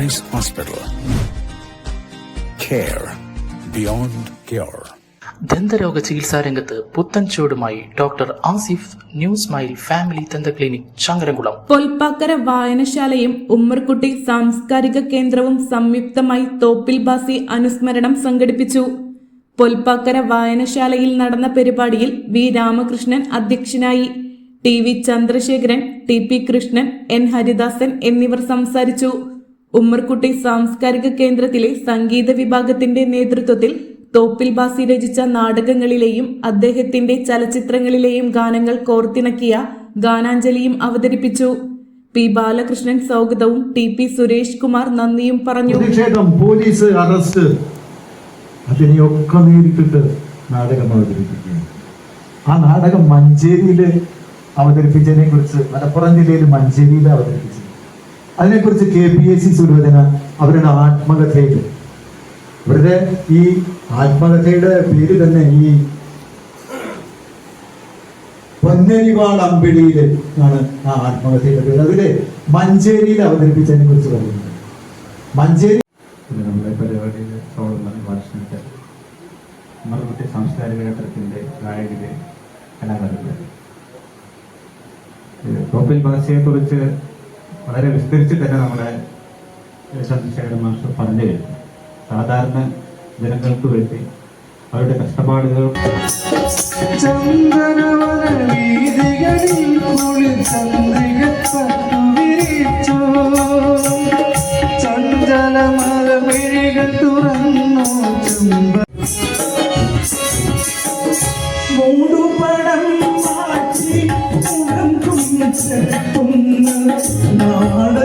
Price Hospital. Care beyond cure. ദന്തരോഗ ചികിത്സാ രംഗത്ത് പുത്തൻ ചുവടുമായി doctor Asif new smile family ദന്ത ക്ലിനിക് ചങ്ങരംകുളം പൊൽപ്പാക്കര വായനശാലയും ഉമ്മർകുട്ടി സാംസ്കാരിക കേന്ദ്രവും സംയുക്തമായി തോപ്പിൽ ബാസി അനുസ്മരണം സംഘടിപ്പിച്ചു പൊൽപ്പാക്കര വായനശാലയിൽ നടന്ന പരിപാടിയിൽ വി രാമകൃഷ്ണൻ അധ്യക്ഷനായി T V Chandrasekharan T P Krishnan N Haridasan എന്നിവർ സംസാരിച്ചു ഉമ്മർകുട്ടി സാംസ്കാരിക കേന്ദ്രത്തിലെ സംഗീത വിഭാഗത്തിന്റെ നേതൃത്വത്തിൽ തോപ്പിൽ ബാസി രചിച്ച നാടകങ്ങളിലെയും അദ്ദേഹത്തിന്റെ ചലച്ചിത്രങ്ങളിലെയും ഗാനങ്ങൾ കോർത്തിണക്കിയ ഗാനാഞ്ജലിയും അവതരിപ്പിച്ചു. പി ബാലകൃഷ്ണൻ സ്വാഗതവും ടി പി സുരേഷ് കുമാർ നന്ദിയും പറഞ്ഞു. Police arrest. അതിനെയൊക്കെ നേരിട്ടിട്ട് നാടകം അവതരിപ്പിക്കുകയാണ്. ആ നാടകം മഞ്ചേരിയിൽ അവതരിപ്പിച്ചതിനെ കുറിച്ച് മലപ്പുറം ജില്ലയിൽ മഞ്ചേരിയിൽ അവതരിപ്പിച്ചു അതിനെക്കുറിച്ച് K P S C Sulochana അവരുടെ ആത്മകഥയിൽ. ഇവരുടെ ഈ ആത്മകഥയുടെ പേര് തന്നെ ഈ പൊന്നരിവാൾ അമ്പിളിയിൽ ആണ് ആ ആത്മകഥയുടെ പേര്. അതിലെ മഞ്ചേരിയിൽ അവതരിപ്പിച്ചതിനെ കുറിച്ച് പറയുന്നത്. മഞ്ചേരി നമ്മുടെ പരിപാടിയിൽ സോളുന്ന ഭാഷണത്തെ മറുപടി സാംസ്കാരിക ക്ഷേത്രത്തിന്റെ ഗായകരെ കലാകാരന്മാർ ഭാഷയെക്കുറിച്ച് വളരെ വിസ്തരിച്ച് തന്നെ നമ്മുടെ ചന്ദ്രശേഖരൻ മാസ്റ്റർ പറഞ്ഞു കഴിഞ്ഞു സാധാരണ ജനങ്ങൾക്ക് വേണ്ടി അവരുടെ കഷ്ടപ്പാടുകൾ Thank കുഞ്ഞെത്തുന്ന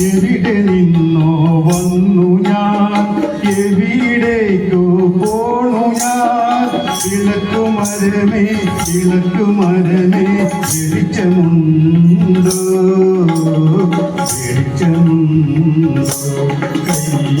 എവിടെ നിന്നോ വന്നു ഞാൻ? എവിടേക്കു പോണു ഞാൻ? ഇളക്കുമരമേ ഇളക്കുമരമേ വെളിച്ചമുണ്ടോ? വെളിച്ചമുണ്ടോ? കയ്യിൽ